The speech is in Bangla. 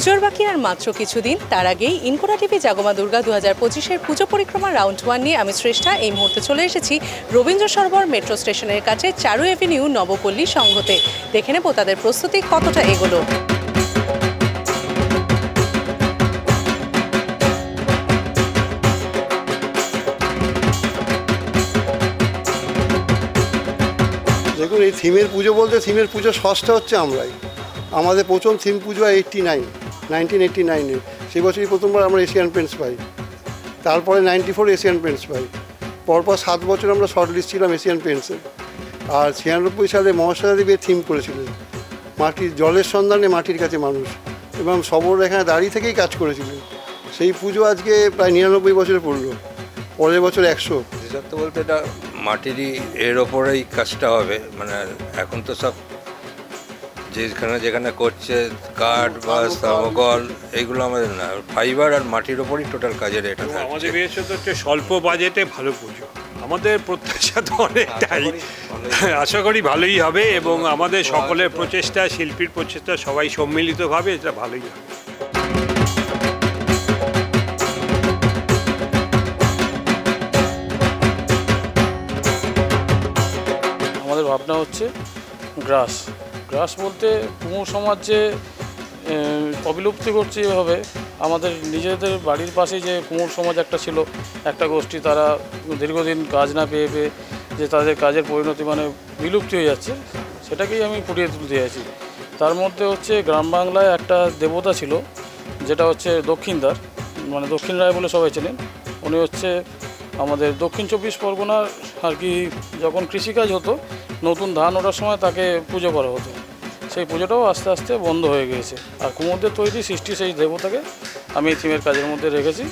পুজোর বাকি আর মাত্র কিছুদিন, তার আগেই ইনকোরা টিভি জাগমা দুর্গা দু হাজার পঁচিশের পুজো পরিক্রমা রাউন্ড ওয়ান নিয়ে আমি শ্রেষ্ঠা। এই মুহূর্তে চলে এসেছি রবীন্দ্র সরোবর মেট্রো স্টেশনের কাছে চারু এভিনিউ নবপল্লী সংঘতে। দেখে নেব তাদের প্রস্তুতি কতটা এগোলো। দেখুন, এই থিমের পুজো বলতে থিমের পুজো ষষ্ঠ হচ্ছে আমরাই। আমাদের প্রথম থিম পুজো এইট্টি নাইন। নাইনটিন এইট্টি সেই বছরই প্রথমবার আমরা এশিয়ান পেন্টস পাই। তারপরে নাইনটি ফোর এশিয়ান পেন্টস পাই। পরপর সাত বছর আমরা শর্ট লিস্ট ছিলাম এশিয়ান পেন্টসের আর ছিয়ানব্বই সালে মহাশয়া দেবী থিম করেছিলেন মাটির জলের সন্ধানে মাটির কাছে মানুষ। এবং সবর এখানে দাঁড়িয়ে থেকেই কাজ করেছিলেন সেই পুজো আজকে প্রায় নিরানব্বই বছরে পড়ল। পরের বছর একশো। বলতে এটা মাটিরই, এর ওপরেই কাজটা হবে। মানে এখন তো সব যেখানে যেখানে করছে কাঠ বা থার্মোকল এইগুলো আমাদের না। ফাইবার আর মাটির ওপরই টোটাল কাজের এটা। আমাদের বিশেষত হচ্ছে স্বল্প বাজেটে ভালো পুজো। আমাদের প্রত্যাশা তো অনেকটাই। আশা করি ভালোই হবে এবং আমাদের সকলের প্রচেষ্টা শিল্পীর প্রচেষ্টা সবাই সম্মিলিতভাবে এটা ভালোই হবে। আমাদের ভাবনা হচ্ছে গ্রাস। গ্রাস বলতে কুমোর সমাজ যে অবিলুপ্তি করছে এভাবে, আমাদের নিজেদের বাড়ির পাশে যে কুমোর সমাজ একটা ছিল, একটা গোষ্ঠী তারা দীর্ঘদিন কাজ না পেয়ে পেয়ে যে তাদের কাজের পরিণতি মানে বিলুপ্তি হয়ে যাচ্ছে, সেটাকেই আমি ফুটিয়ে তুলতে চাইছি। তার মধ্যে হচ্ছে গ্রাম বাংলায় একটা দেবতা ছিল, যেটা হচ্ছে দক্ষিণদার মানে দক্ষিণ রায় বলে সবাই চেনেন, উনি হচ্ছে আমাদের দক্ষিণ চব্বিশ পরগনার আর কি যখন কৃষিকাজ হতো নতুন ধান ওঠার সময় তাকে পুজো করা হতো। সেই পুজোটাও আস্তে আস্তে বন্ধ হয়ে গিয়েছে। আর কুমোরদের তৈরি সৃষ্টি সেই দেবতাকে আমি এই থিমের কাজের মধ্যে রেখেছি।